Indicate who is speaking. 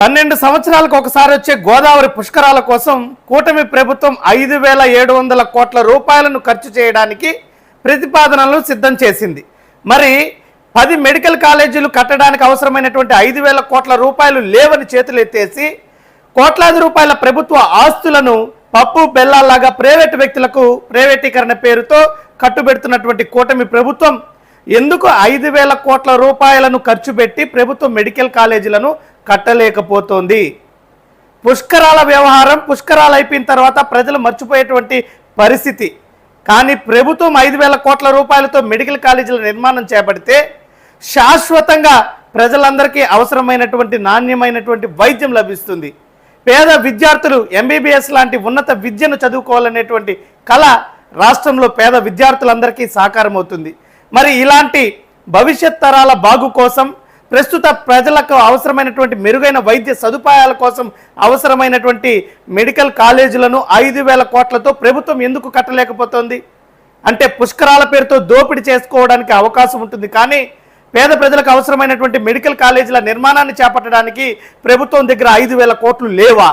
Speaker 1: పన్నెండు సంవత్సరాలకు ఒకసారి వచ్చే గోదావరి పుష్కరాల కోసం కూటమి ప్రభుత్వం ఐదు వేల ఏడు వందల కోట్ల రూపాయలను ఖర్చు చేయడానికి ప్రతిపాదనలు సిద్ధం చేసింది. మరి పది మెడికల్ కాలేజీలు కట్టడానికి అవసరమైనటువంటి ఐదు వేల కోట్ల రూపాయలు లేవని చేతులెత్తేసి కోట్లాది రూపాయల ప్రభుత్వ ఆస్తులను పప్పు బెల్లాల్లాగా ప్రైవేటు వ్యక్తులకు ప్రైవేటీకరణ పేరుతో కట్టుబెడుతున్నటువంటి కూటమి ప్రభుత్వం ఎందుకు ఐదు వేల కోట్ల రూపాయలను ఖర్చు పెట్టి ప్రభుత్వ మెడికల్ కాలేజీలను కట్టలేకపోతోంది. పుష్కరాల వ్యవహారం పుష్కరాలు అయిపోయిన తర్వాత ప్రజలు మర్చిపోయేటువంటి పరిస్థితి. కానీ ప్రభుత్వం ఐదు వేల కోట్ల రూపాయలతో మెడికల్ కాలేజీల నిర్మాణం చేపడితే శాశ్వతంగా ప్రజలందరికీ అవసరమైనటువంటి నాణ్యమైనటువంటి వైద్యం లభిస్తుంది. పేద విద్యార్థులు ఎంబీబీఎస్ లాంటి ఉన్నత విద్యను చదువుకోవాలనేటువంటి కళ రాష్ట్రంలో పేద విద్యార్థులందరికీ సాకారం అవుతుంది మరి ఇలాంటి భవిష్యత్ తరాల బాగు కోసం ప్రస్తుత ప్రజలకు అవసరమైనటువంటి మెరుగైన వైద్య సదుపాయాల కోసం అవసరమైనటువంటి మెడికల్ కాలేజీలను ఐదు వేల కోట్లతో ప్రభుత్వం ఎందుకు కట్టలేకపోతుంది? అంటే పుష్కరాల పేరుతో దోపిడీ చేసుకోవడానికి అవకాశం ఉంటుంది. కానీ పేద ప్రజలకు అవసరమైనటువంటి మెడికల్ కాలేజీల నిర్మాణాన్ని చేపట్టడానికి ప్రభుత్వం దగ్గర ఐదు వేల కోట్లు లేవా?